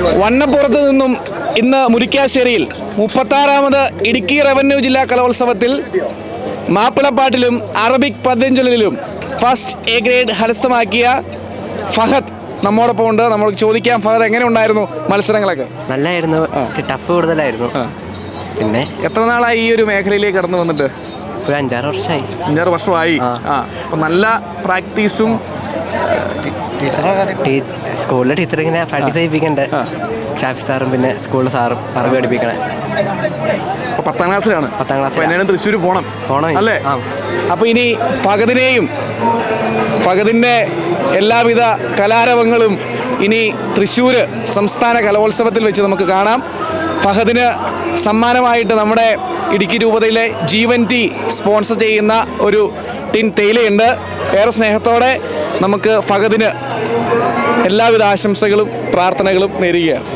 വണ്ണപ്പുറത്ത് നിന്നും ഇന്ന് മുരിക്കാശ്ശേരിയിൽ മുപ്പത്താറാമത് ഇടുക്കി റവന്യൂ ജില്ലാ കലോത്സവത്തിൽ മാപ്പിളപ്പാട്ടിലും അറബിക് പദ്യഞ്ജലിലും ഫസ്റ്റ് എ ഗ്രേഡ് ഹരസ്ഥമാക്കിയ ഫഹദ് നമ്മോടൊപ്പം ഉണ്ട്. നമ്മൾ ചോദിക്കാം ഫഹദ് എങ്ങനെ ഉണ്ടായിരുന്നു മത്സരങ്ങളൊക്കെ? നല്ലായിരുന്നു. ടഫ് കൂടുതലായിരുന്നു. പിന്നെ എത്ര നാളായി ഈ ഒരു മേഖലയിലേക്ക് കടന്നു വന്നിട്ട്? ഒരു അഞ്ചാറ് വർഷമായി അഞ്ചാറ് വർഷമായി. ആ. അപ്പം നല്ല പ്രാക്ടീസും സ്കൂളിലെ ടീച്ചർ ഇങ്ങനെ പ്രാക്ടീസ് ചെയ്യിപ്പിക്കണ്ട്. ഷാഫി സാറും പിന്നെ സ്കൂളിലെ സാറും അറബി പഠിപ്പിക്കണേ. പത്താം ക്ലാസ്സിലാണ്. പത്താം ക്ലാസ് തൃശ്ശൂർ പോണം. പോണം ഇനി. അല്ലേ? ആ. അപ്പൊ ഇനി ഫഗദിനെയും ഫഗദിന്റെ എല്ലാവിധ കലാരവങ്ങളും ഇനി തൃശ്ശൂർ സംസ്ഥാന കലോത്സവത്തിൽ വെച്ച് നമുക്ക് കാണാം. ഫഹദിന് സമ്മാനമായിട്ട് നമ്മുടെ ഇടുക്കി രൂപതയിലെ ജീവൻ ടി സ്പോൺസർ ചെയ്യുന്ന ഒരു ടിൻ തേയിലയുണ്ട്. ഏറെ സ്നേഹത്തോടെ നമുക്ക് ഫഹദിന് എല്ലാവിധ ആശംസകളും പ്രാർത്ഥനകളും നേരുകയാണ്.